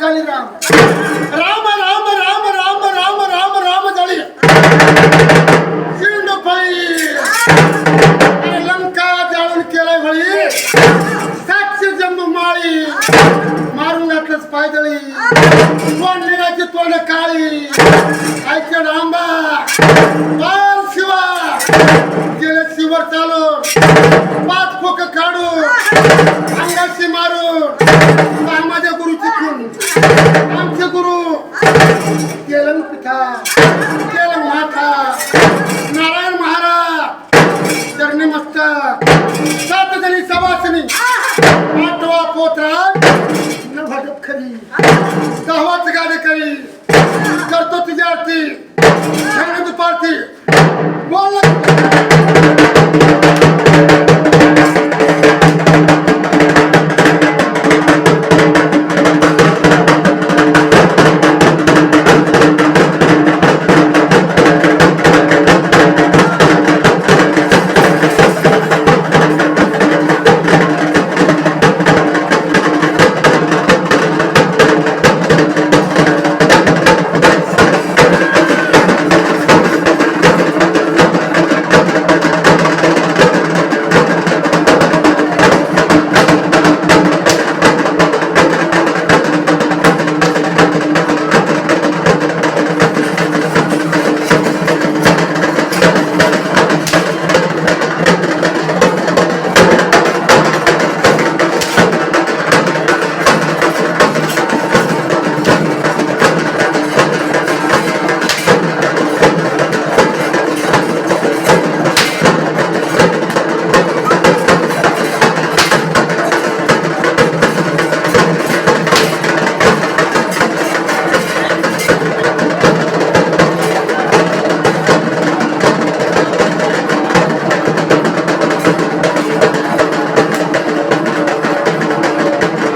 झाली राम. राम. राम राम राम राम राम राम झाली शिंड फळी. अरे लंका जाळून केलाय भळी सातशे जन्म माळी. मारून घातलंच पायदळी. तोंड निघायची तोंड काळी? ऐकण आंबा. पार शिवा. गेले शिवर चालून. पाच फोक काढून. आमचे गुरु केलं पिठा केलं माथा नारायण महाराज चरणी मस्त सात जणी सवासनी आठवा पोत्रा न भटक खरी दहावाच गाणे करी करतो तुझी आरती दुपारती